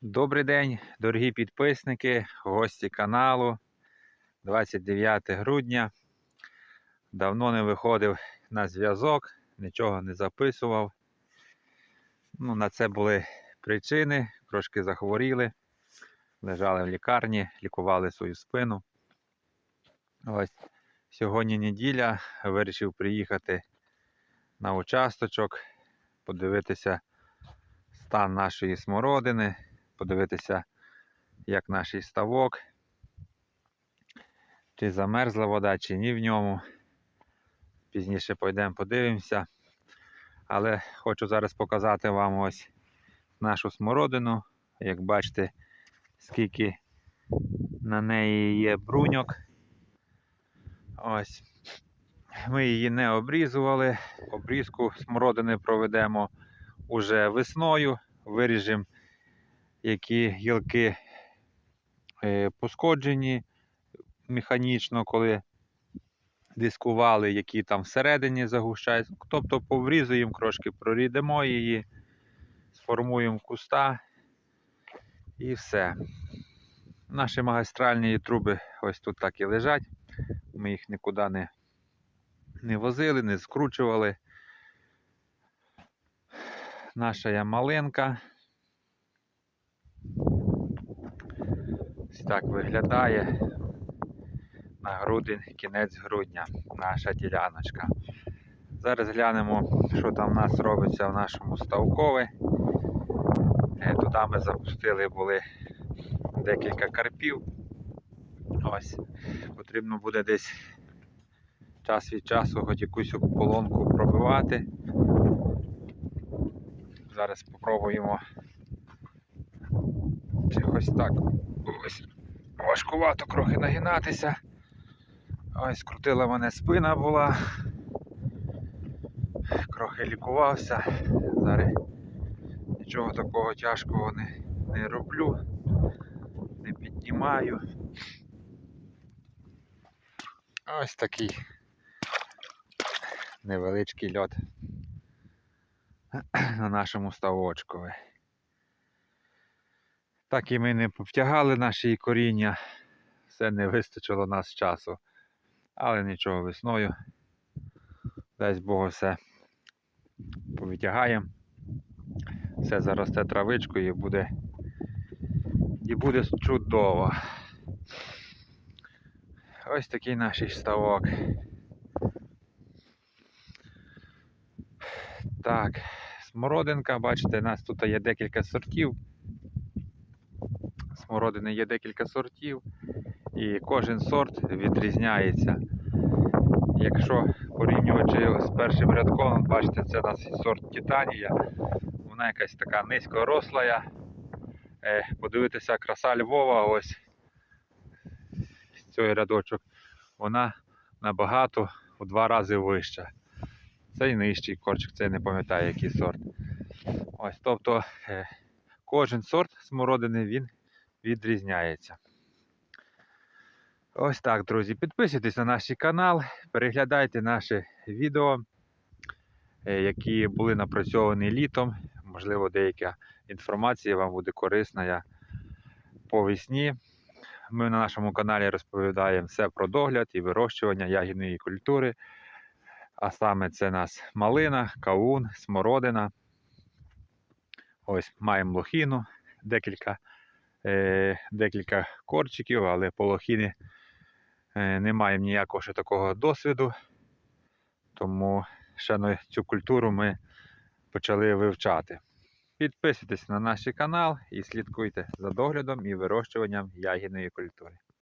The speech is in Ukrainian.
Добрий день, дорогі підписники, гості каналу. 29 грудня. Давно не виходив на зв'язок, нічого не записував. Ну, на це були причини, трошки захворіли, лежали в лікарні, лікували свою спину. Ось сьогодні неділя, вирішив приїхати на участочок, подивитися стан нашої смородини, подивитися, як наш ставок, чи замерзла вода, чи ні в ньому. Пізніше пойдемо подивимося. Але хочу зараз показати вам ось нашу смородину. Як бачите, скільки на неї є бруньок. Ось. Ми її не обрізували. Обрізку смородини проведемо уже весною. Виріжемо, які гілки е, пошкоджені механічно, коли дискували, які там всередині загущаються. Тобто поврізуємо, трошки прорідемо її, сформуємо куста і все. Наші магістральні труби ось тут так і лежать. Ми їх нікуди не, не возили, не скручували. Наша малинка. Ось так виглядає на грудень, кінець грудня наша діляночка. Зараз глянемо, що там в нас робиться в нашому ставкові. Е, Туди ми запустили були декілька карпів. Ось. Потрібно буде десь час від часу хоч якусь полонку пробивати. Зараз спробуємо. Чи ось так. Ось важкувато трохи нагинатися. Ось крутила мене спина була. Трохи лікувався. Зараз нічого такого тяжкого не, не роблю, не піднімаю. Ось такий невеличкий льот на нашому ставочкові. Так і ми не повтягали наші коріння, все не вистачило нас часу. Але нічого весною. Дасть Бог все повитягаємо. Все заросте травичкою і буде, і буде чудово. Ось такий наш ставок. Так, смородинка, бачите, у нас тут є декілька сортів. Смородини є декілька сортів, і кожен сорт відрізняється. Якщо порівнювачи з першим рядком, бачите, це у нас сорт Титанія. Вона якась така низькоросла. Е, Подивитися, краса Львова, ось цей рядочок, вона набагато у два рази вища. Цей нижчий корчик, це не пам'ятаю, який сорт. Ось, тобто е, кожен сорт смородини він відрізняється. Ось так, друзі. Підписуйтесь на наш канал, переглядайте наші відео, е, які були напрацьовані літом. Можливо, деяка інформація вам буде корисна по весні. Ми на нашому каналі розповідаємо все про догляд і вирощування ягідної культури. А саме це нас малина, кавун, смородина. Ось маємо лохіну, декілька, е, декілька корчиків, але по лохіні е, не маємо ніякого ще такого досвіду. Тому ще цю культуру ми почали вивчати. Підписуйтесь на наш канал і слідкуйте за доглядом і вирощуванням ягідної культури.